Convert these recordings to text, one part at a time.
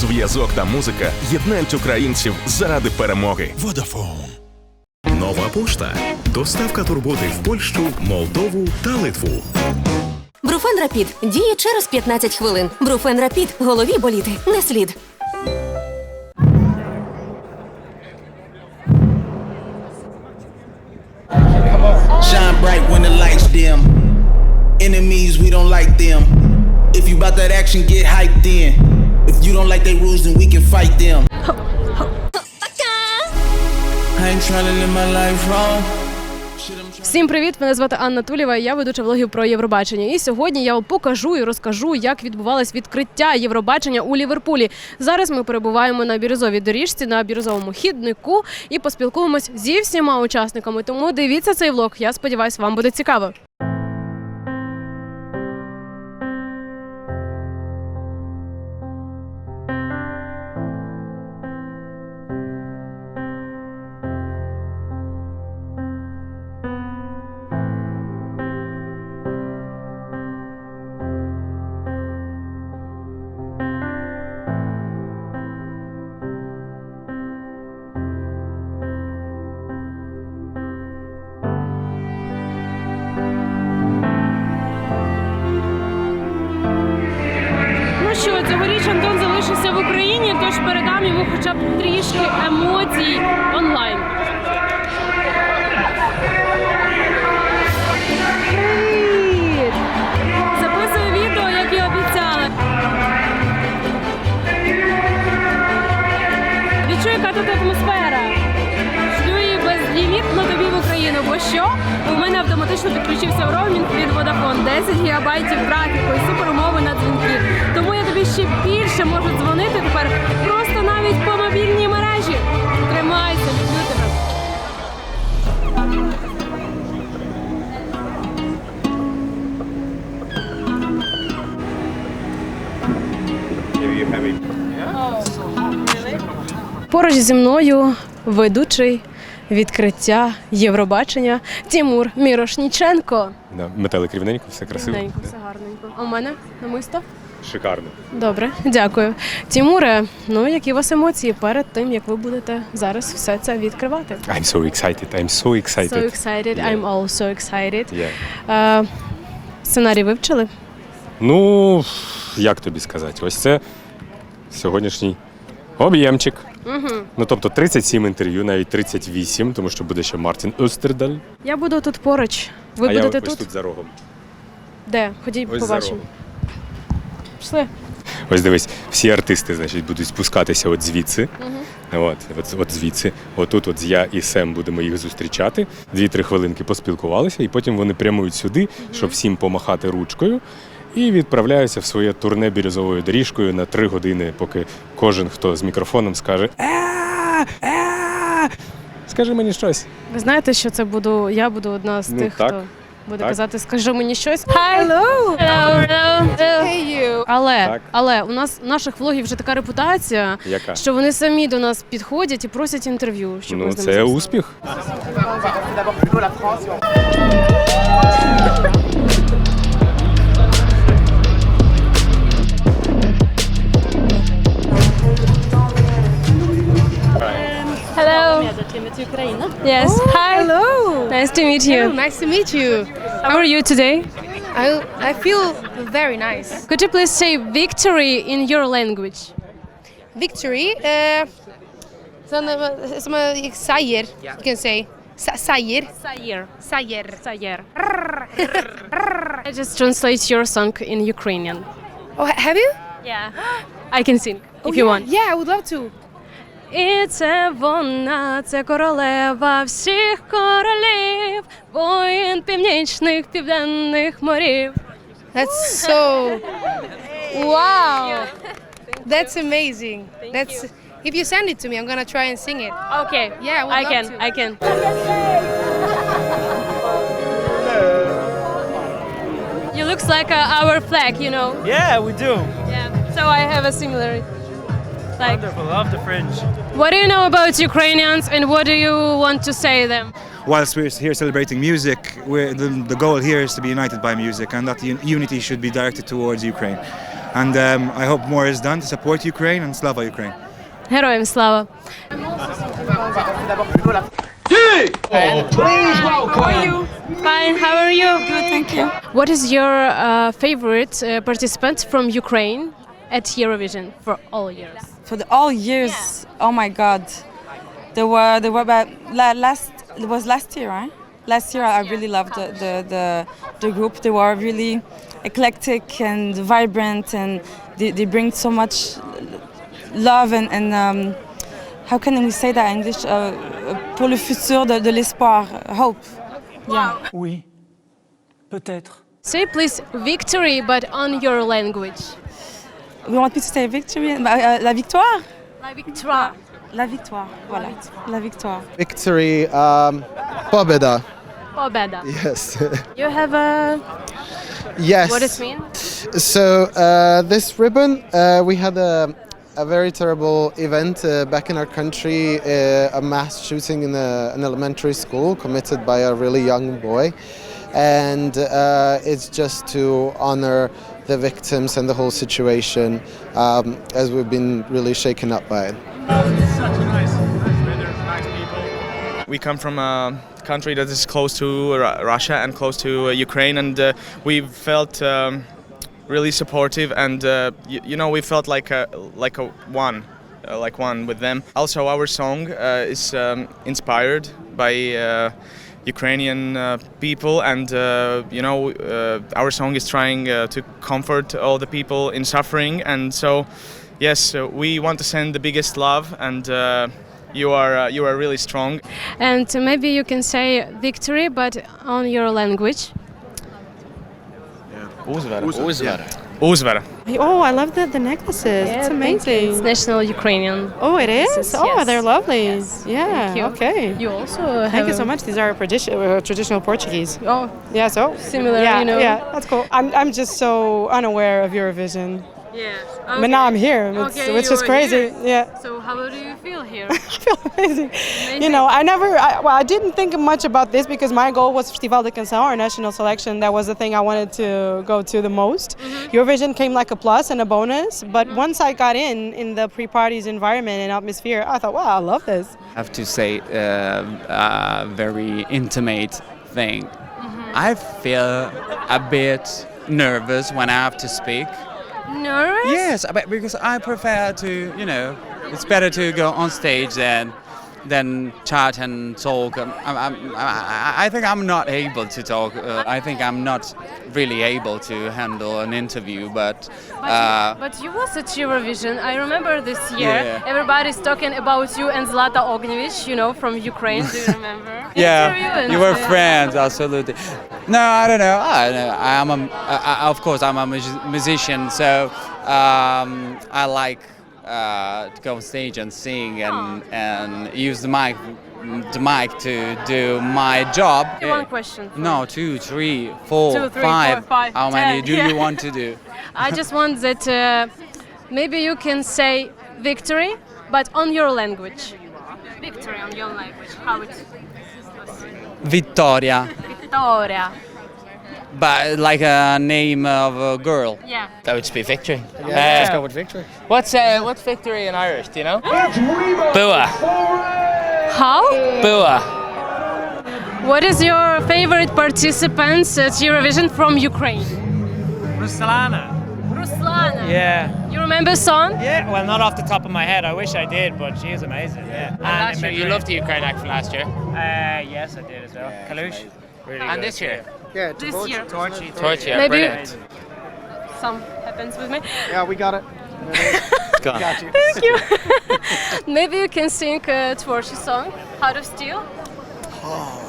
Зв'язок та музика єднають українців заради перемоги. Vodafone. Нова пошта. Доставка турботи в Польщу, Молдову та Литву. Бруфен Рапід діє через 15 хвилин. Бруфен Рапід голові боліти не слід. Shine bright when the lights dim. Enemies, we don't like them. If you bout that action, get hyped in. If you don't like their rules, then we can fight them. I ain't tryna live my life wrong. Всім привіт! Мене звати Анна Тулєва. і Я ведуча влогів про Євробачення. І сьогодні я вам покажу і розкажу, як відбувалось відкриття Євробачення у Ліверпулі. Зараз ми перебуваємо на бірюзовій доріжці на бірюзовому хіднику і поспілкуємось зі всіма учасниками. Тому дивіться цей влог. Я сподіваюся, вам буде цікаво. 10 гігабайтів трафіку і суперумови на дзвінки. Тому я тобі ще більше можу дзвонити тепер просто навіть по мобільній мережі. Тримайся, люблю тебе. Поруч зі мною ведучий відкриття Євробачення Тімур Мірошніченко. Да, метелик рівненько, все красиво. Гарненько, все гарненько. А у мене намисто? Шикарно. Добре, дякую. Тімуре, ну які у вас емоції перед тим, як ви будете зараз все це відкривати? I'm so excited, I'm so excited. So excited, Yeah. I'm also excited. Yeah. Е, сценарій вивчили? Ну, як тобі сказати, ось це сьогоднішній об'ємчик. Угу. Ну, тобто 37 інтерв'ю, навіть 38, тому що буде ще Мартін Остердаль. Я буду тут поруч. Ви а я будете ось тут? тут за рогом. Де? Ходіть, Ось за побачимо. рогом. Пішли. Ось дивись, всі артисти, значить, будуть спускатися от звідси. От, от, от звідси. Отут от я і Сем будемо їх зустрічати. Дві-три хвилинки поспілкувалися, і потім вони прямують сюди, щоб всім помахати ручкою. І відправляються в своє турне бірюзовою доріжкою на три години, поки кожен, хто з мікрофоном, скаже «А, а, Скажи мені щось. Ви знаєте, що це буду. Я буду одна з Ну, тих, хто буде Так. казати, скажи мені щось. Hi! Hello! Hello! Hey you! Але, Так. але у нас у наших влогів вже така репутація, Яка? що вони самі до нас підходять і просять інтерв'ю. Щоб Ну, ми з ними це записали. успіх. Hello! Yes. Hi! Hello. Nice to meet you. Nice to meet you. How are you today? I I feel very nice. Could you please say victory in your language? Victory. Uh, som, som a seier, you can say. Sa- Seier. Sayer. Seier. Sayer. I just translate your song in Ukrainian. Oh, have you? Yeah. I can sing Oh, if you yeah. want. Yeah, I would love to. І це вона, це королева всіх королів, воїн північних південних морів. That's so. Wow. That's amazing. That's. If you send it to me, I'm gonna try and sing it. Okay. Yeah, I would I love can. to. I can. You looks like uh, our flag, you know. Yeah, we do. Yeah. So I have a similar. Like, Wonderful. Love the fringe. what do you know about Ukrainians, and what do you want to say them? whilst we're here celebrating music, we're, the, the goal here is to be united by music and that un- unity should be directed towards Ukraine. And um, I hope more is done to support Ukraine and Slava Ukraine. Героям слава! Fine, how are you? Good, thank you. What is your uh, favorite uh, participant from Ukraine at Eurovision for all years? For the all years. Oh my God, there were there were about last it was last year, right? Last year I really loved the, the the the group. They were really eclectic and vibrant, and they, they bring so much love and, and um, how can we say that in English? Uh, pour le futur de, de l'espoir, hope. Yeah. Oui, peut-être. Say please victory, but on your language. We want to say victory. Uh, la victoire. La victoire. La victoire. Voilà. La victoire. Victory. Um, pobeda. Pobeda. Yes. you have a. Yes. What does it mean? So uh, this ribbon, uh, we had a, a very terrible event uh, back in our country, uh, a mass shooting in a, an elementary school committed by a really young boy. And uh, it's just to honor the victims and the whole situation, um, as we've been really shaken up by it. We come from a country that is close to Ru- Russia and close to uh, Ukraine, and uh, we felt um, really supportive, and uh, you know we felt like a like a one, uh, like one with them. Also, our song uh, is um, inspired by. Ukrainian uh, people, and uh, you know, uh, our song is trying uh, to comfort all the people in suffering, and so, yes, uh, we want to send the biggest love, and uh, you are uh, you are really strong. And maybe you can say victory, but on your language. Uzvara. Oh, I love the, the necklaces. it's amazing. It's national Ukrainian. Oh, it is? Yes, Oh, yes. they're lovely. Yes. Yeah. Thank you. Okay. You also have Thank you so much. These are tradi- uh, traditional Portuguese. Oh, Yeah, so Similar, Yeah, you know. yeah, that's cool. I'm, I'm just so unaware of Eurovision, yeah. but now I'm here, it's, Okay, which is crazy. here. Yeah, So how do you feel here? I feel amazing. amazing. You know, I never, I, well, I didn't think much about this because my goal was Festival de Canção, our national selection. That was the thing I wanted to go to the most. Mm-hmm. Eurovision came like a plus and a bonus, but mm-hmm. once I got in, in the pre-parties environment and atmosphere, I thought, wow, I love this. I have to say uh, a very intimate thing. Mm-hmm. I feel a bit nervous when I have to speak. Nervous? Yes, but because I prefer to, you know, it's better to go on stage than than chat and talk. Um, I'm, I'm, I, I think I'm not able to talk. Uh, I think I'm not really able to handle an interview, but. Uh, But you was at Eurovision. I remember this year. Yeah. Everybody's talking about you and Zlata Ognjevic, you know, from Ukraine. Do you remember? Yeah, you were friends, absolutely. No, I don't know. I, don't know. I am a, I, of course, I'm a mus- musician, so um, I like uh, to go on stage and sing and and use the mic, the mic to do my job. One question. No, two, three, four, Two, three, five. four, five, How many ten, do yeah. you want to do? I just want that uh, maybe you can say victory, but on your language. Victory on your language. How it? Vittoria, Victoria. But like a name of a girl. Yeah. That would just be victory. Yeah, let's go with victory. What's uh, what's victory in Irish? Do you know? Bua. How? Bua. What is your favorite participants at Eurovision from Ukraine? Ruslana. Ruslana. Yeah. You remember song? Yeah, well, not off the top of my head. I wish I did, but she is amazing. Yeah. last year, you loved the Ukraine act from last year. Uh, yes, I did as well. Kalush. Really And this year? Yeah, this torch, year. torchy, torchy, yeah, Maybe brilliant. Some happens with me. Yeah, we got it. got, you. Thank you. Maybe you can sing a torchy song, Heart of Steel. Oh.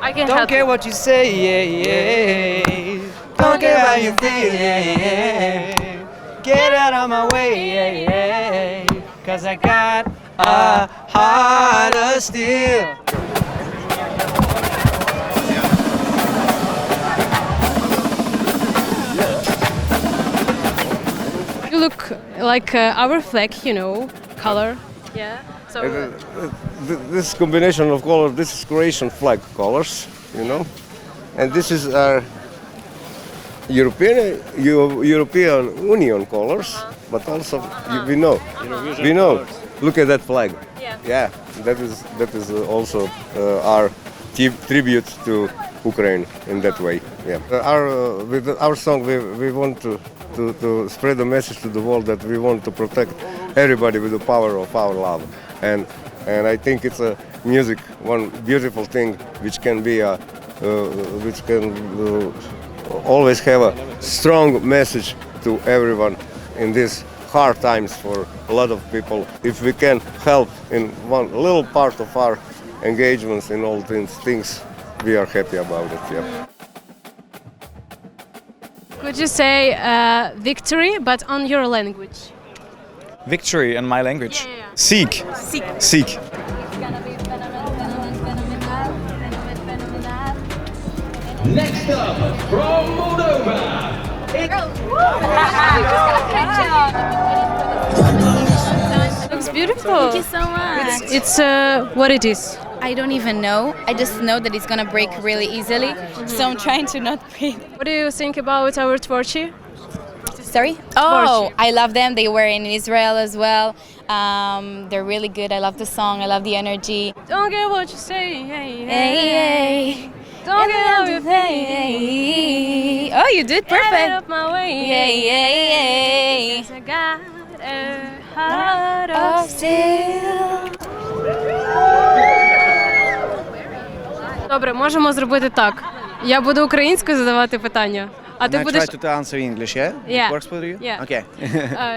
I can Don't help. care what you say, yeah, yeah. Don't, Don't care how you feel, yeah, yeah. Get out of my way, yeah, yeah. Cause I got a heart of steel. Look like uh, our flag, you know, color. Yeah. So This combination of colors, this is Croatian flag colors, you know, and this is our European Eu- European Union colors, but also you- we know we know. Look at that flag. Yeah. Yeah. that is that is uh, also uh, our ti- tribute to Ukraine in that way. Yeah, Uh, our uh, with our song we, we want to, to to spread the message to the world that we want to protect everybody with the power of our love, and and I think it's a music one beautiful thing which can be a uh, which can uh, always have a strong message to everyone in these hard times for a lot of people. If we can help in one little part of our engagements in all things, things we are happy about it. Yeah. Could you say uh, victory, but on your language? Victory in my language. Yeah, yeah, yeah. Seek. Seek. Seek. Next up, from Moldova, Looks beautiful. Thank you so much. It's, it's uh, what it is. I don't even know. I just know that it's gonna break really easily. So I'm trying to not break. What do you think about our Tvorchi? Sorry? Oh, I love them. They were in Israel as well. Um, they're really good. I love the song. I love the energy. Don't get what you say. Hey, Hey, hey. Don't get how you Hey, hey. Oh, you did Get perfect. up my way. Hey, hey, hey. I got a heart of steel. Добре, можемо зробити так. Я буду українською задавати питання, а ти And I будеш. try to answer in English, yeah? Yeah. It works for you? Yeah. Okay.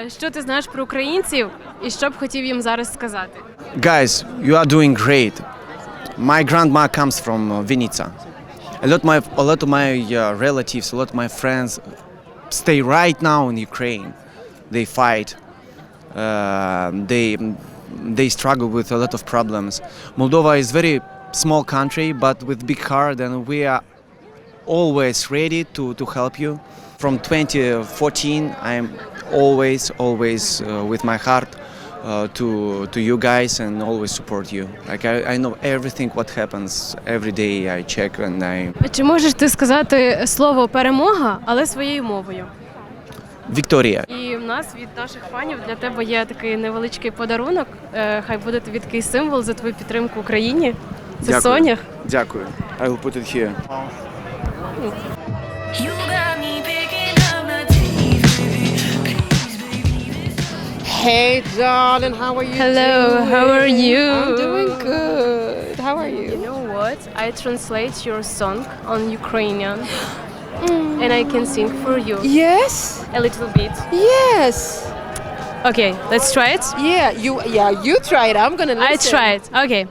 Е, Що ти знаєш про українців і що б хотів їм зараз сказати? Guys, you are doing great. My grandma comes from uh, Vinica. A lot, my, a lot of my uh, relatives, a lot of my friends stay right now in Ukraine. They fight. Uh, they they struggle with a lot of problems. Moldova is very small country, but with big heart, and we are always ready to, to help you. From 2014, I'm always, always uh, with my heart uh, to to you guys and always support you. Like I, I know everything what happens every day. I check and I. Чи можеш ти сказати слово перемога, але своєю мовою? Victoria. І в нас від наших фанів для тебе є такий невеличкий подарунок. Е, Хай буде тобі такий символ за твою підтримку Україні. Це Дякую. Сонях. Дякую. I will put it here. Hey, darling, how are you? Hello, doing? how are you? I'm doing good. How are you? You know what? I translate your song on Ukrainian. And I can sing for you. Yes. A little bit. Yes. Okay, let's try it. Yeah, you. Yeah, you try it. I'm gonna I listen. try it. Okay.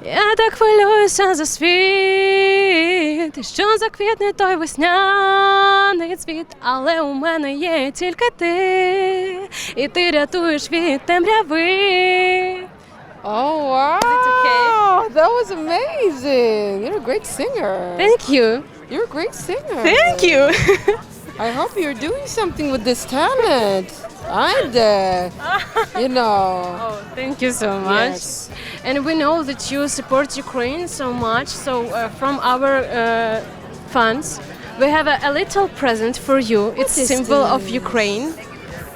Я так хвилююся за світ, що заквітне той весняний цвіт, але у мене є тільки ти, і ти рятуєш від темряви. Oh wow! That was amazing. You're a great singer. Thank you. You're a great singer. Thank you. I hope you're doing something with this talent. And uh, you know. Oh, thank you so much. Yes. And we know that you support Ukraine so much. So uh, from our uh, fans, we have a, a little present for you. It's is symbol of? Ukraine.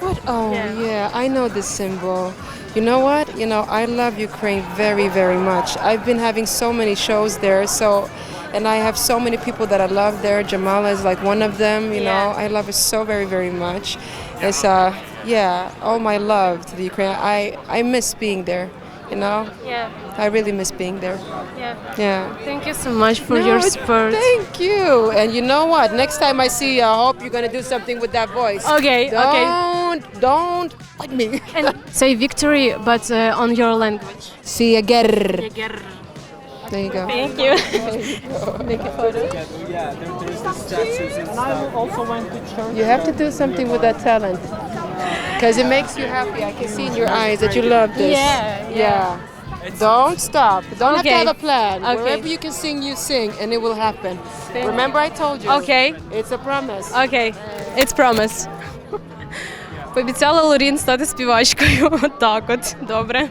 What? Oh, yeah. I know this symbol. You know what? You know, I love Ukraine very, very much. I've been having so many shows there, so, and I have so many people that I love there. Jamala is like one of them. You know, I love her so very, very much. It's uh, yeah, all my love to the Ukraine. I I miss being there. You know. Yeah. I really miss being there. Yeah. Yeah. Thank you so much for No, your support. Thank you. And you know what? Next time I see you, I hope you're gonna do something with that voice. Okay, okay. Don't, don't like me. And say victory, but uh, on your language. See you again. There you go. Thank you. Make a photo. You have to do something with that talent. Because it makes you happy. I can see in your eyes that you love this. Yeah, Yeah. Don't stop. Don't Okay. have to have a plan. Okay. Wherever you can sing, you sing, and it will happen. Thank Remember, I told you. Okay. It's a promise. Окей, it's promise. Пообіцяла Лорін стати співачкою. Отак от. Добре.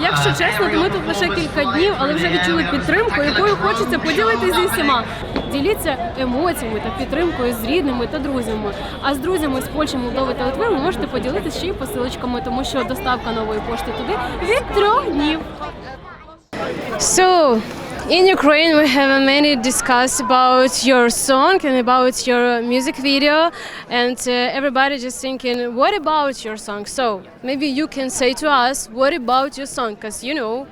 Якщо чесно, то ми тут лише кілька днів, але вже відчули підтримку, якою хочеться поділитися зі всіма. Діліться емоціями та підтримкою з рідними та друзями. А з друзями з Польщі, Молдови та Литви ви можете поділитися ще й посилочками, тому що доставка нової пошти туди від трьох днів. So, in Ukraine, we have many discussed about your song and about your music video, and uh, everybody just thinking, what about your song? So, maybe you can say to us, what about your song? Because you know,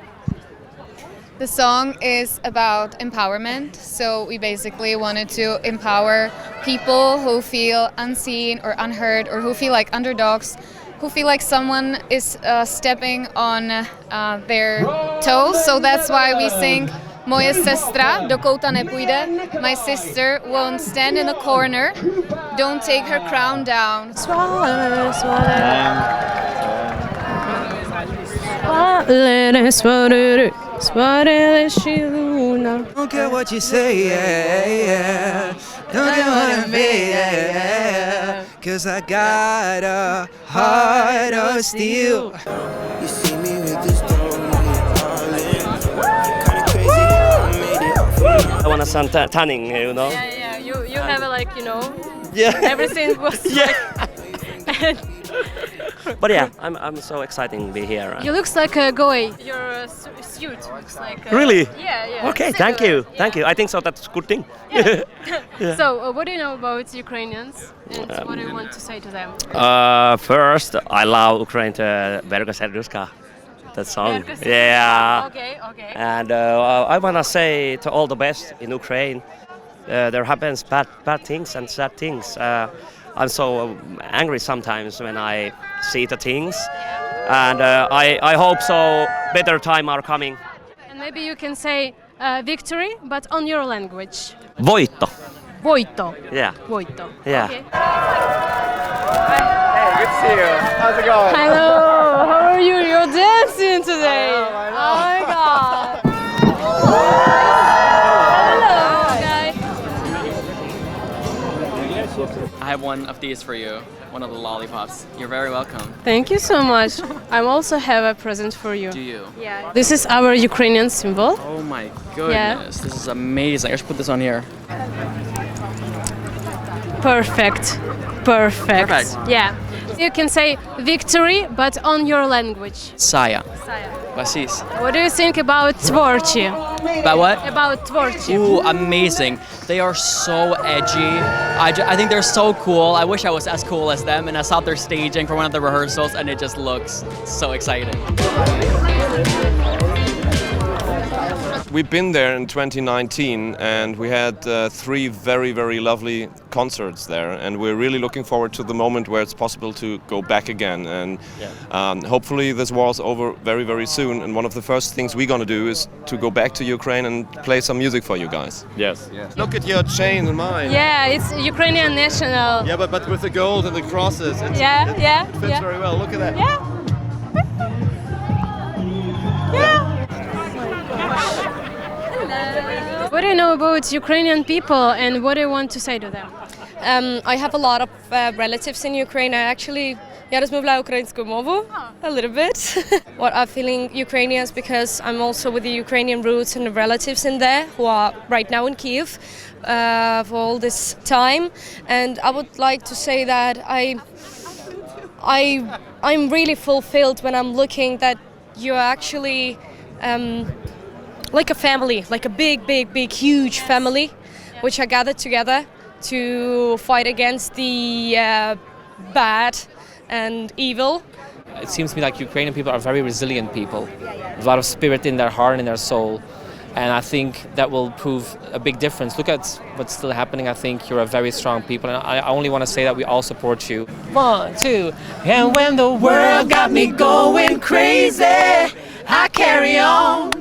The song is about empowerment. So we basically wanted to empower people who feel unseen or unheard or who feel like underdogs, who feel like someone is uh, stepping on uh, their toes. So that's why we sing Moja sestra do kouta nepůjde. My sister won't stand in the corner. Don't take her crown down. Swallow. Swallow, swallow, swallow, shiluna. Don't care what you say, yeah, yeah. Don't care what I mean, yeah, yeah. Cause I got a heart of steel. You see me with this I want to sound ta- tanning, you know. Yeah, yeah, you you have a, like you know, Yeah. everything was Yeah. like. But yeah, I'm, I'm so excited to be here. you looks like a goy. Your uh, su- suit looks like. A, Really? Yeah, yeah. Okay, thank you, thank you. I think so. That's a good thing. Yeah. So, uh, what do you know about Ukrainians, and Um, what do you want to say to them? Uh, first, I love Ukraine to Verga Serduska, that song. Verga Serduska, Yeah. okay, okay. And uh, I wanna say to all the best in Ukraine. Uh, there happens bad, bad things and sad things. Uh, I'm so angry sometimes when I see the things, and uh, I, I hope so. Better time are coming. And maybe you can say uh, victory, but on your language. Voitto. Voitto. Yeah. Voitto. Yeah. Okay. Hey, good to see you. How's it going? Hello, how are you? You're dancing today. Oh my god. Have one of these for you, one of the lollipops. You're very welcome. Thank you so much. I also have a present for you. Do you? Yeah. This is our Ukrainian symbol. Oh my goodness, this is amazing. I should put this on here. Perfect. Perfect. Perfect. Yeah. You can say victory, but on your language. Saya. Saya. Basis. What do you think about Tvorchi? About what? About Tvorchi. Ooh, amazing. They are so edgy. I, ju- I think they're so cool. I wish I was as cool as them. And I saw their staging for one of the rehearsals, and it just looks so exciting. We've been there in 2019 and we had uh, three very, very lovely concerts there. And we're really looking forward to the moment where it's possible to go back again. And um, hopefully, this war's over very, very soon. And one of the first things we're going to do is to go back to Ukraine and play some music for you guys. Yes. Look at your chain and mine. Yeah, it's Ukrainian national. Yeah, but, but with the gold and the crosses. It's, Yeah, it, yeah, It fits yeah. very well. Look at that. Yeah. What do you know about Ukrainian people and what do you want to say to them? Um, I have a lot of uh, relatives in Ukraine. I actually я розмовляю українською мовою a little bit. what I'm feeling Ukrainians because I'm also with the Ukrainian roots and relatives in there who are right now in Kiev uh, for all this time. And I would like to say that I, I, I'm really fulfilled when I'm looking that you're actually um, like a family, like a big, big, big, huge family, which are gathered together to fight against the uh, bad and evil. It seems to me like Ukrainian people are very resilient people, a lot of spirit in their heart and in their soul. And I think that will prove a big difference. Look at what's still happening. I think you're a very strong people. And I I only want to say that we all support you. One, two. And when the world got me going crazy, I carry on.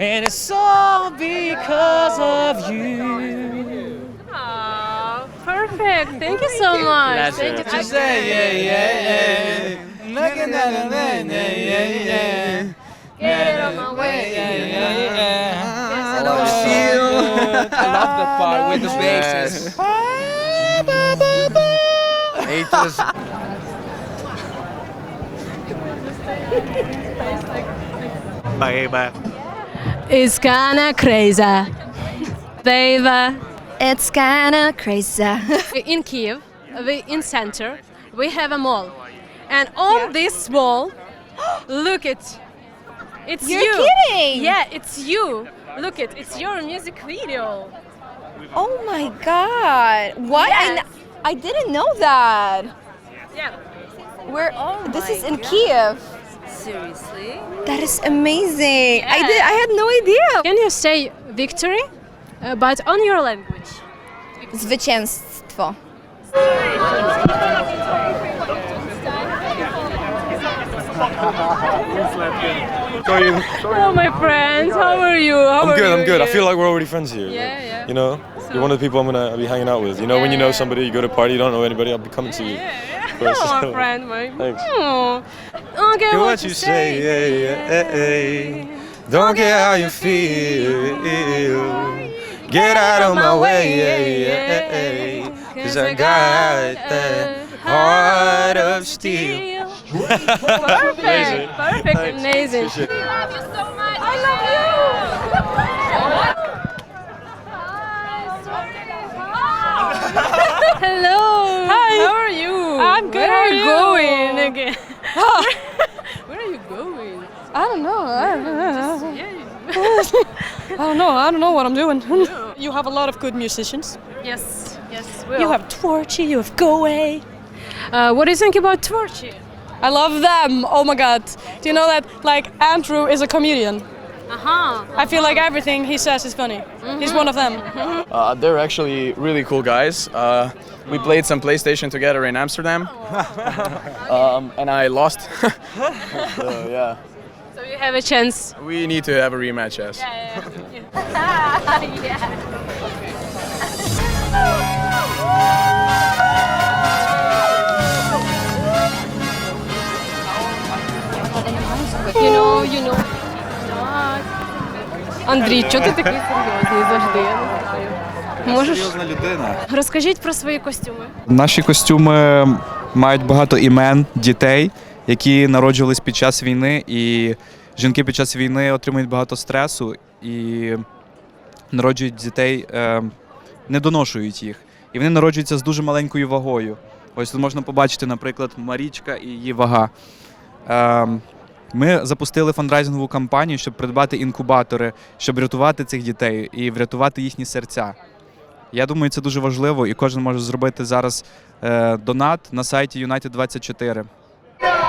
And it's all because of you. Aw, perfect. Thank you so much. Thank you. Just say yeah, yeah, yeah. Looking at yeah, yeah, yeah. Get it on my way. Yeah, yeah, yeah. I love feel. I love the part with the basses. Haters. It's kinda crazy. Baby, It's kinda crazy. in Kiev, we in center, we have a mall, and on this wall, look it, it's You're you. kidding! Yeah, it's you. Look it, it's your music video. Oh my god. What? I, Yes. I didn't know that. Yeah. Where oh this is in Kiev. Seriously? That is amazing. I did I had no idea. Can you say victory, uh, but on your language? Zwycięstwo. Oh, my friends, how are you? How I'm are good. you I'm good. I feel like we're already friends here. Yeah, yeah. You know, you're one of the people I'm gonna be hanging out with. You know, when you know somebody, you go to a party, you don't know anybody, I'll be coming to you. You're my friend, my. Thanks. Oh. Okay, Do what, what you say, yeah, yeah, yeah, yeah. Don't care how you feel. Get out of my way, yeah, yeah, yeah. Eh, Cause I got that heart of steel. Perfect, perfect, amazing. Appreciate it. I love you. Hello. Hi. How are you? I'm good, Where are are you going again? Where are you going? I don't know. I don't know. I don't know. I don't know what I'm doing. you have a lot of good musicians. Yes, yes. You have Torchy, you have Go Away. Uh, what do you think about Torchy? I love them. Oh my god. Do you know that like Andrew is a comedian? Uh-huh. I feel like everything he says is funny. He's one of them. Uh, they're actually really cool guys. Uh, we played some PlayStation together in Amsterdam, um, and I lost. so, yeah, So you have a chance. we need to have a rematch, yes. Yeah. Yeah. You know, you know. Андрій, чого ти такий серйозний завжди? Я не знаю. Можеш людина. розкажіть про свої костюми? Наші костюми мають багато імен дітей, які народжувались під час війни, і жінки під час війни отримують багато стресу і народжують дітей, е, не доношують їх. І вони народжуються з дуже маленькою вагою. Ось тут можна побачити, наприклад, Марічка і її вага. Е, Ми запустили фандрайзингову кампанію, щоб придбати інкубатори, щоб рятувати цих дітей і врятувати їхні серця. Я думаю, це дуже важливо, і кожен може зробити зараз е, донат на сайті United24.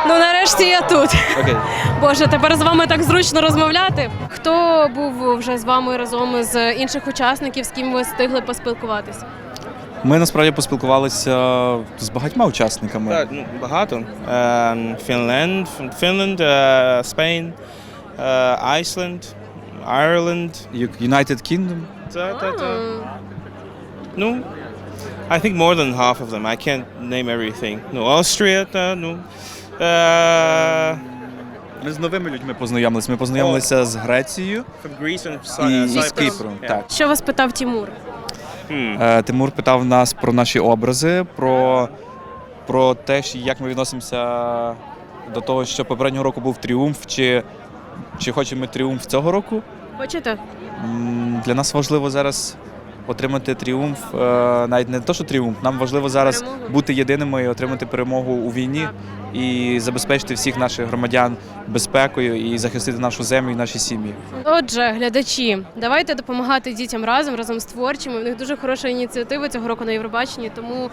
Ну нарешті я тут. Окей. Боже, тепер з вами так зручно розмовляти. Хто був вже з вами разом з інших учасників, з ким ви встигли поспілкуватися? Ми насправді поспілкувалися з багатьма учасниками. Так, ну, багато. Ем, Фінленд, Фінленд, е, Спейн, е, Айсленд, Айрленд. United Kingdom. Та, та, та. Ну, I think more than half of them. I can't name everything. Ну, Austria, та, ну. Е, Ми з новими людьми познайомилися. Ми познайомилися з Грецією from Greece and і, Cy- і з Cyprus. Кіпром. Yeah. Так. Що вас питав Тімур? Е, Тимур питав нас про наші образи, про, про те, як ми відносимося до того, що попереднього року був тріумф, чи, чи хочемо ми тріумф цього року. Хочете? М, Для нас важливо зараз отримати тріумф, е, навіть не те, що тріумф, нам важливо зараз бути єдиними і отримати перемогу у війні і забезпечити всіх наших громадян безпекою і захистити нашу землю і наші сім'ї. Отже, глядачі, давайте допомагати дітям разом, разом з творчими. У них дуже хороша ініціатива цього року на Євробаченні. Тому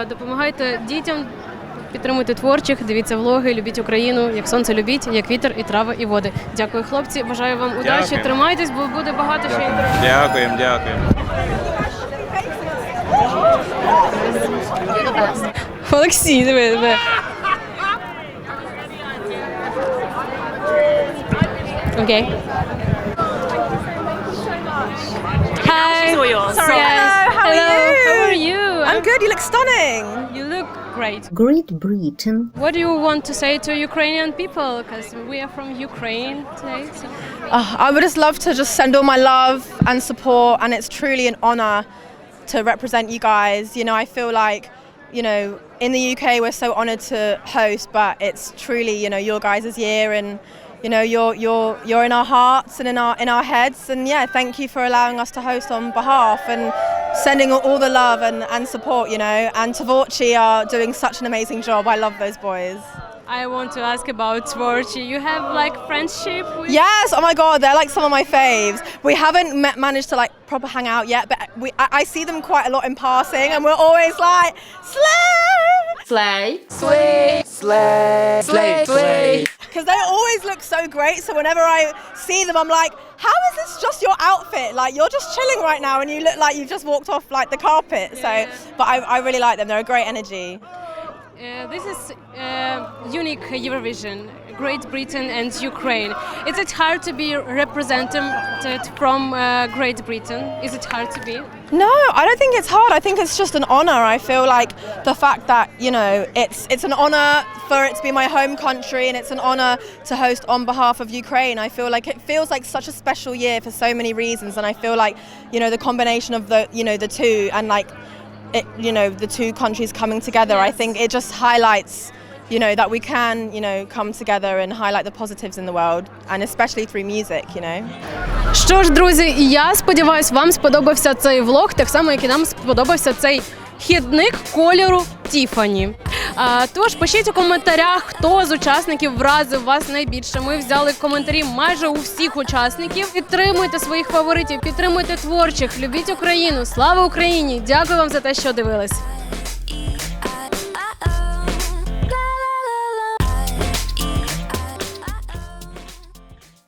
е, допомагайте дітям, підтримуйте творчих, дивіться влоги, любіть Україну, як сонце любіть, як вітер і трави і води. Дякую, хлопці. Бажаю вам удачі. Дякую. Тримайтесь, бо буде багато ще інтерв'ю. Дякуємо, дякуємо. Олексій, диви, диви. Окей. Hi. Sorry. Yes. Hello, how are you? How are you? I'm good, you look stunning. You look great. Great Britain. What do you want to say to Ukrainian people? Because we are from Ukraine today. So. Oh, I would just love to just send all my love and support, and it's truly an honour to represent you guys. You know, I feel like, you know, in the UK we're so honoured to host, but it's truly, you know, your guys' year, and you know, you're you're you're in our hearts and in our in our heads. And yeah, thank you for allowing us to host on behalf and sending all, the love and, and support, you know. And Tavoci are doing such an amazing job. I love those boys. I want to ask about Tvorchi. You have like friendship with Yes, oh my god, they're like some of my faves. We haven't ma- managed to like proper hang out yet, but we I, I see them quite a lot in passing, and we're always like slay, slay, slay, slay, slay, slay. because they always look so great. So whenever I see them, I'm like, how is this just your outfit? Like you're just chilling right now, and you look like you've just walked off like the carpet. So, but I, I really like them. They're a great energy. Uh, this is uh, unique Eurovision, Great Britain and Ukraine. Is it hard to be represented from uh, Great Britain? Is it hard to be? No, I don't think it's hard. I think it's just an honor. I feel like the fact that you know it's it's an honor for it to be my home country, and it's an honor to host on behalf of Ukraine. I feel like it feels like such a special year for so many reasons, and I feel like you know the combination of the you know the two and like it you know the two countries coming together. I think it just highlights you know that we can you know come together and highlight the positives in the world, and especially through music. You know. Що ж, друзі, я сподіваюся, вам сподобався цей влог, так само, як і нам сподобався цей хідник кольору Тіфані. А, тож пишіть у коментарях, хто з учасників вразив вас найбільше. Ми взяли коментарі майже у всіх учасників. Підтримуйте своїх фаворитів, підтримуйте творчих, любіть Україну. Слава Україні! Дякую вам за те, що дивились.